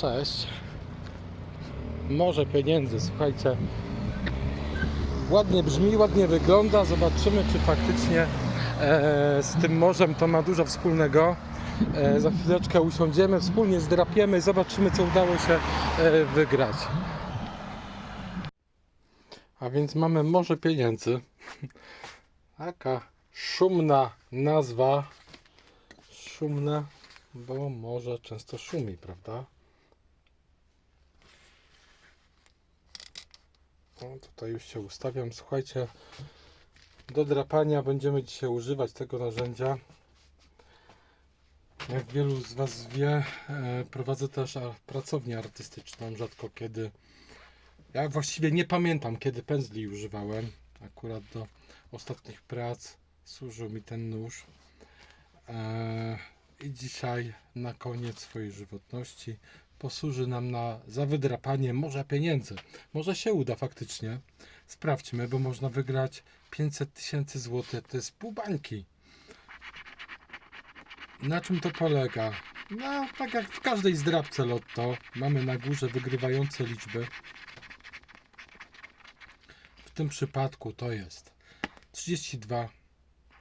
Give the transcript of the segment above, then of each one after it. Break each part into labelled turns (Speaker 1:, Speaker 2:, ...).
Speaker 1: Cześć. Morze pieniędzy, słuchajcie. Ładnie brzmi, ładnie wygląda. Zobaczymy, czy faktycznie e, z tym morzem to ma dużo wspólnego. E, za chwileczkę usiądziemy, wspólnie zdrapiemy i zobaczymy, co udało się e, wygrać. A więc mamy Morze Pieniędzy. Taka szumna nazwa. Szumne, bo morze często szumi, prawda? O, tutaj już się ustawiam. Słuchajcie, do drapania będziemy dzisiaj używać tego narzędzia. Jak wielu z Was wie, e, prowadzę też pracownię artystyczną. Rzadko kiedy. Ja właściwie nie pamiętam, kiedy pędzli używałem. Akurat do ostatnich prac służył mi ten nóż. E, I dzisiaj na koniec swojej żywotności posłuży nam na za wydrapanie morza pieniędzy. Może się uda faktycznie. Sprawdźmy, bo można wygrać 500 tysięcy złotych. To jest pół bańki. Na czym to polega? No, tak jak w każdej zdrabce lotto, mamy na górze wygrywające liczby. W tym przypadku to jest 32,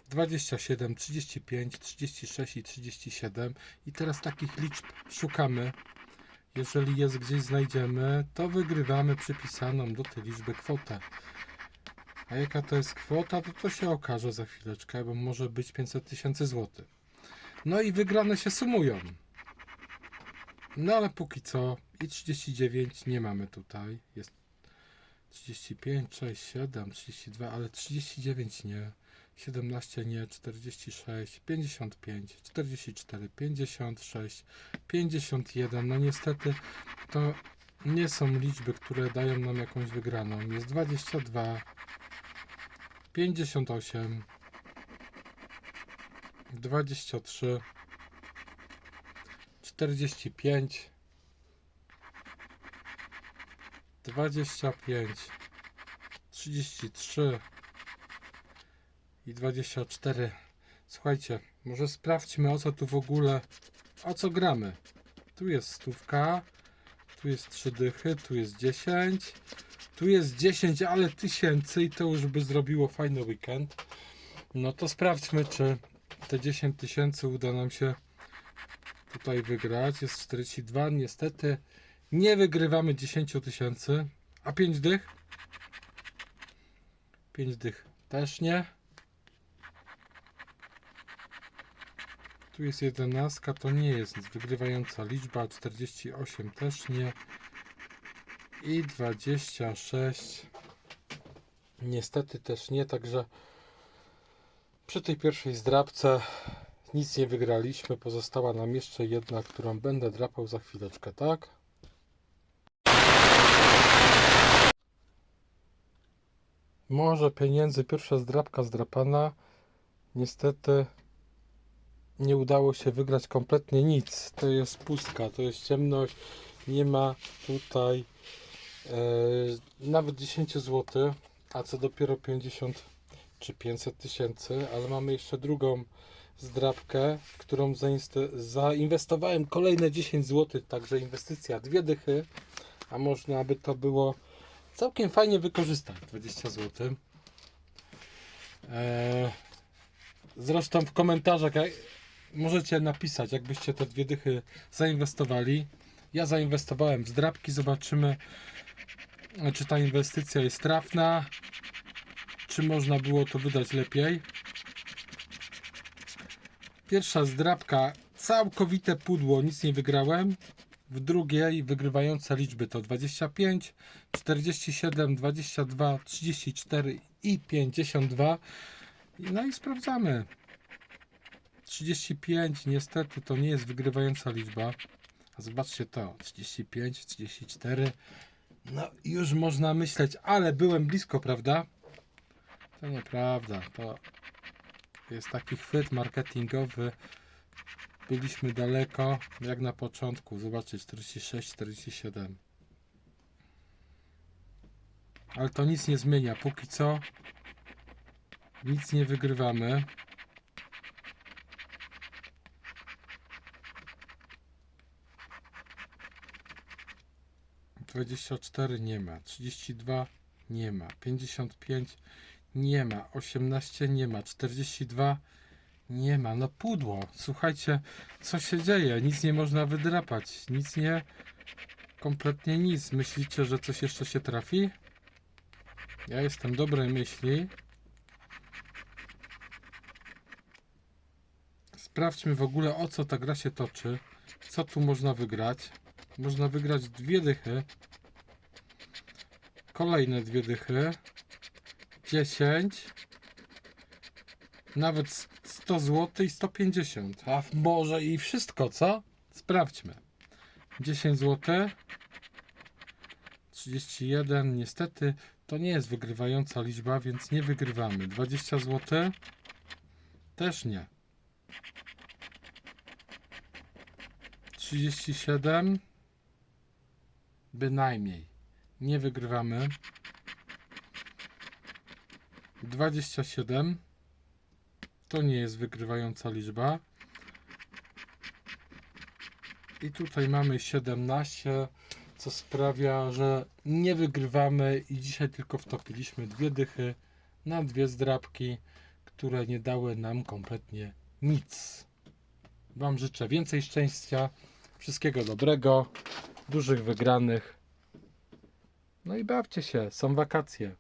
Speaker 1: 27, 35, 36 i 37. I teraz takich liczb szukamy. Jeżeli jest gdzieś znajdziemy, to wygrywamy przypisaną do tej liczby kwotę. A jaka to jest kwota, to to się okaże za chwileczkę, bo może być 500 tysięcy złotych. No i wygrane się sumują. No ale póki co i 39 nie mamy tutaj. Jest 35, 6, 7, 32, ale 39 nie. 17 nie, 46, 55, 44, 56, 51. No niestety to nie są liczby, które dają nam jakąś wygraną. Jest 22, 58, 23, 45, 25, 33 i 24. Słuchajcie, może sprawdźmy o co tu w ogóle, o co gramy. Tu jest stówka, tu jest trzy dychy, tu jest 10, tu jest 10, ale tysięcy i to już by zrobiło fajny weekend. No to sprawdźmy, czy te 10 tysięcy uda nam się tutaj wygrać. Jest 42, niestety nie wygrywamy 10 tysięcy, a 5 dych? 5 dych też nie. Tu jest 11, to nie jest wygrywająca liczba, 48 też nie. I 26 niestety też nie, także przy tej pierwszej zdrabce nic nie wygraliśmy. Pozostała nam jeszcze jedna, którą będę drapał za chwileczkę, tak? Może pieniędzy, pierwsza zdrabka zdrapana. Niestety nie udało się wygrać kompletnie nic. To jest pustka, to jest ciemność. Nie ma tutaj e, nawet 10 zł, a co dopiero 50 czy 500 tysięcy, ale mamy jeszcze drugą zdrabkę, w którą zainwestowałem kolejne 10 zł, także inwestycja dwie dychy, a można by to było całkiem fajnie wykorzystać 20 zł. Eee, zresztą w komentarzach możecie napisać, jakbyście te dwie dychy zainwestowali. Ja zainwestowałem w zdrabki, zobaczymy, czy ta inwestycja jest trafna, czy można było to wydać lepiej. Pierwsza zdrabka, całkowite pudło, nic nie wygrałem. W drugiej wygrywające liczby to 25, 47, 22, 34 i 52. No i sprawdzamy. 35 niestety to nie jest wygrywająca liczba. A zobaczcie to, 35, 34. No już można myśleć, ale byłem blisko, prawda? To nieprawda, to jest taki chwyt marketingowy. Byliśmy daleko, jak na początku. Zobaczcie, 46, 47. Ale to nic nie zmienia. Póki co nic nie wygrywamy. 24 nie ma, 32 nie ma, 55 nie ma, 18 nie ma, 42 nie ma. No pudło. Słuchajcie, co się dzieje? Nic nie można wydrapać. Nic nie. Kompletnie nic. Myślicie, że coś jeszcze się trafi? Ja jestem dobrej myśli. Sprawdźmy w ogóle o co ta gra się toczy. Co tu można wygrać? Można wygrać dwie dychy. Kolejne dwie dychy. 10. Nawet 100 zł i 150. A może i wszystko, co? Sprawdźmy. 10 zł. 31. Niestety to nie jest wygrywająca liczba, więc nie wygrywamy. 20 zł. Też nie. 37. Bynajmniej. Nie wygrywamy. 27. To nie jest wygrywająca liczba. I tutaj mamy 17, co sprawia, że nie wygrywamy i dzisiaj tylko wtopiliśmy dwie dychy na dwie zdrabki, które nie dały nam kompletnie nic. Wam życzę więcej szczęścia, wszystkiego dobrego, dużych wygranych. No i bawcie się, są wakacje.